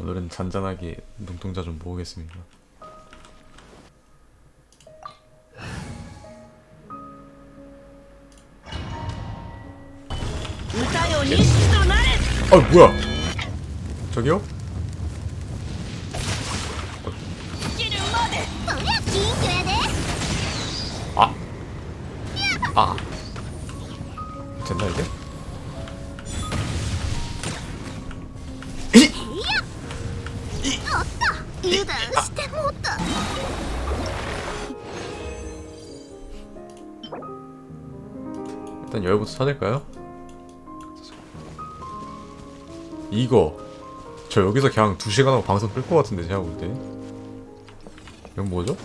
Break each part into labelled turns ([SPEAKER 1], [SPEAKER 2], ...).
[SPEAKER 1] 오늘은 잔잔하게 눈동자 좀 모으겠습니다. 아 뭐야? 저기요?
[SPEAKER 2] 어.
[SPEAKER 1] 아. 아. 됐나 이게?
[SPEAKER 2] 油断してもうた
[SPEAKER 1] 일단 여기부터 찾을까요? 이거 저 여기서 그냥 2시간 하고 방송 끌 것 같은데 제가 볼 때. 이건 뭐죠?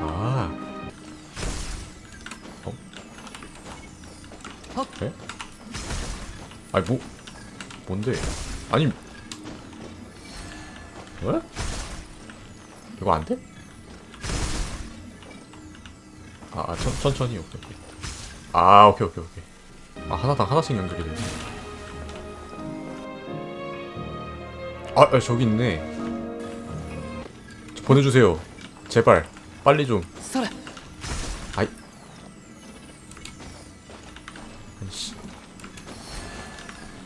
[SPEAKER 1] 아. 어?
[SPEAKER 3] 헉.
[SPEAKER 1] 네? 아니 뭐 뭔데? 아니 왜? 이거 안 돼? 아, 아 천, 천천히 오케이 오케이. 아 오케이 오케이 오케이. 아 하나당 하나씩 연결이 되네. 아, 아 저기 있네. 저 보내주세요. 제발. 빨리 좀.
[SPEAKER 3] それ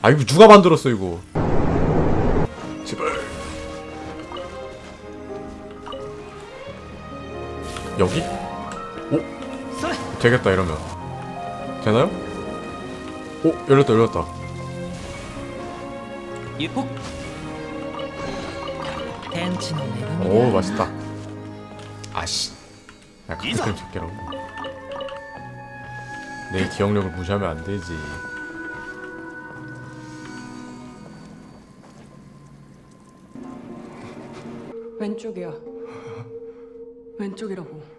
[SPEAKER 1] 아 이거 누가 만들었어 이거? 제발. 여기? 오? 되겠다 이러면. 되나요? 오 열렸다 열렸다. 오 맛있다. 아씨. 약간 가끔 새끼라고. 내 기억력을 무시하면 안되지.
[SPEAKER 4] 왼쪽이야. 왼쪽이라고.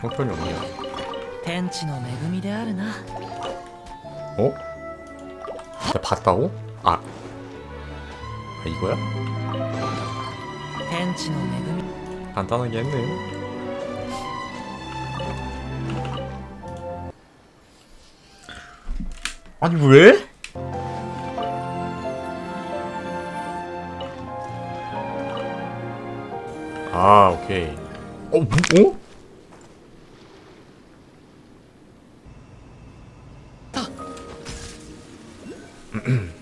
[SPEAKER 1] 형편이 없네
[SPEAKER 3] 天地の恵みであるな
[SPEAKER 1] 어? 진짜 봤다고? 아, 아 이거야?
[SPEAKER 3] 天地の恵み
[SPEAKER 1] 간단하게 했네 아니 왜? 아 오케이 어? 뭐? 어?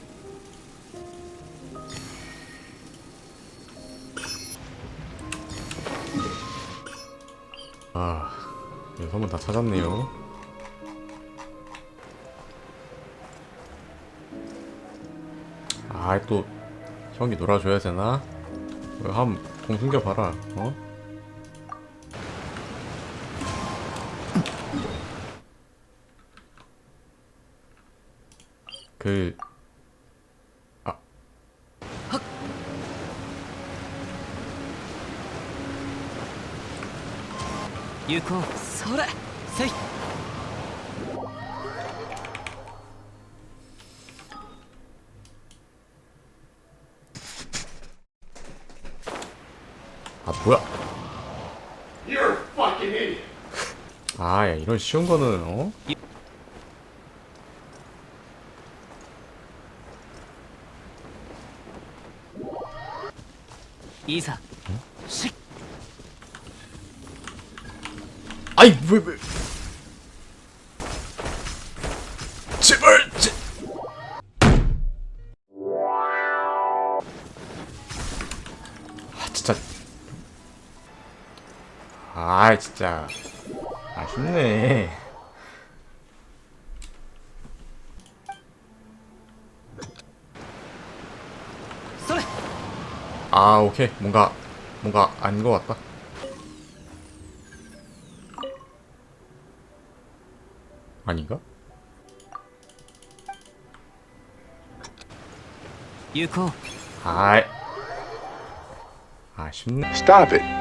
[SPEAKER 1] 아 네, 선물 다 찾았네요 아또 형이 놀아줘야 되나? 어, 한 공 숨겨봐라 어? 그... 아...
[SPEAKER 3] 유코, 소라,
[SPEAKER 1] 세이! 뭐야? 아, 야, 이런 쉬운 거는 어?
[SPEAKER 3] 이사. 식.
[SPEAKER 1] 아이, 왜 왜? 제발 제... 아, 진짜 아 진짜. 아쉽네. 아 오케이. 뭔가 뭔가 아닌 것 같다. 아닌가?
[SPEAKER 3] 유코
[SPEAKER 1] 아이. 아쉽네.
[SPEAKER 5] Stop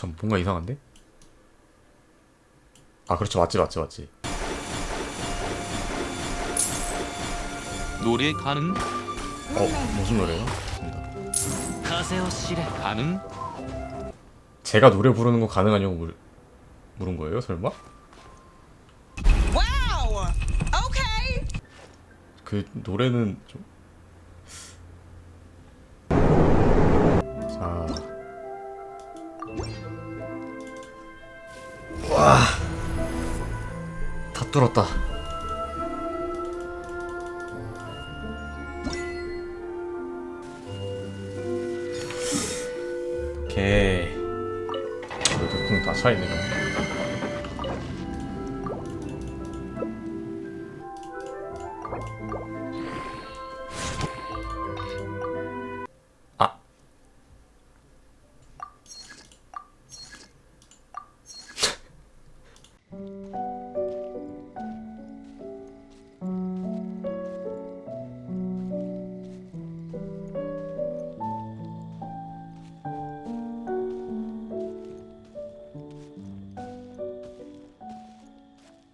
[SPEAKER 1] 참 뭔가 이상한데? 아 그렇죠 맞지 맞지 맞지
[SPEAKER 5] 노래 가능?
[SPEAKER 1] 어 무슨 노래요?
[SPEAKER 3] 가세요 실에
[SPEAKER 5] 가능?
[SPEAKER 1] 제가 노래 부르는 거 가능하냐고 물, 물은 거예요 설마?
[SPEAKER 6] 와우! 오케이!
[SPEAKER 1] 그 노래는 좀... 자... 와... 다 뚫었다. 오케이. 그래도 궁다 차이네요